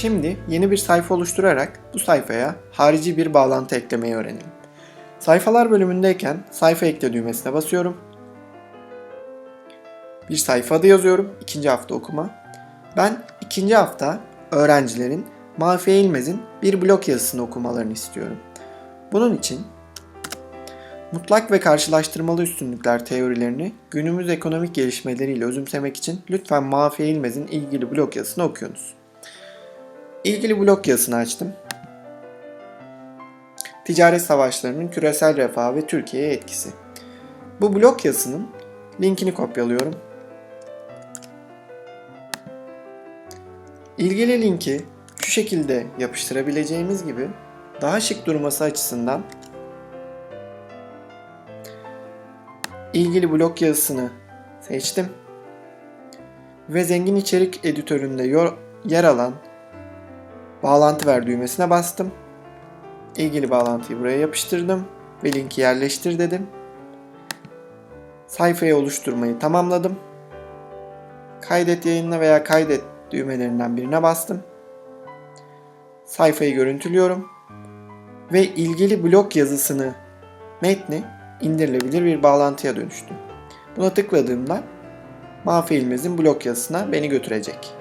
Şimdi yeni bir sayfa oluşturarak bu sayfaya harici bir bağlantı eklemeyi öğrenelim. Sayfalar bölümündeyken sayfa ekle düğmesine basıyorum. Bir sayfa adı yazıyorum. ikinci hafta okuma. Ben ikinci hafta öğrencilerin Mahfiye İlmez'in bir blog yazısını okumalarını istiyorum. Bunun için mutlak ve karşılaştırmalı üstünlükler teorilerini günümüz ekonomik gelişmeleriyle özümsemek için lütfen Mahfiye İlmez'in ilgili blog yazısını okuyunuz. İlgili blog yazısını açtım. Ticaret savaşlarının küresel refah ve Türkiye'ye etkisi. Bu blog yazısının linkini kopyalıyorum. İlgili linki şu şekilde yapıştırabileceğimiz gibi daha şık durması açısından ilgili blog yazısını seçtim ve zengin içerik editöründe yer alan bağlantı ver düğmesine bastım. İlgili bağlantıyı buraya yapıştırdım ve linki yerleştir dedim. Sayfayı oluşturmayı tamamladım. Kaydet yayınla veya kaydet düğmelerinden birine bastım. Sayfayı görüntülüyorum ve ilgili blog yazısını metni indirilebilir bir bağlantıya dönüştü. Buna tıkladığımda Mahfi İlmez'in blog yazısına beni götürecek.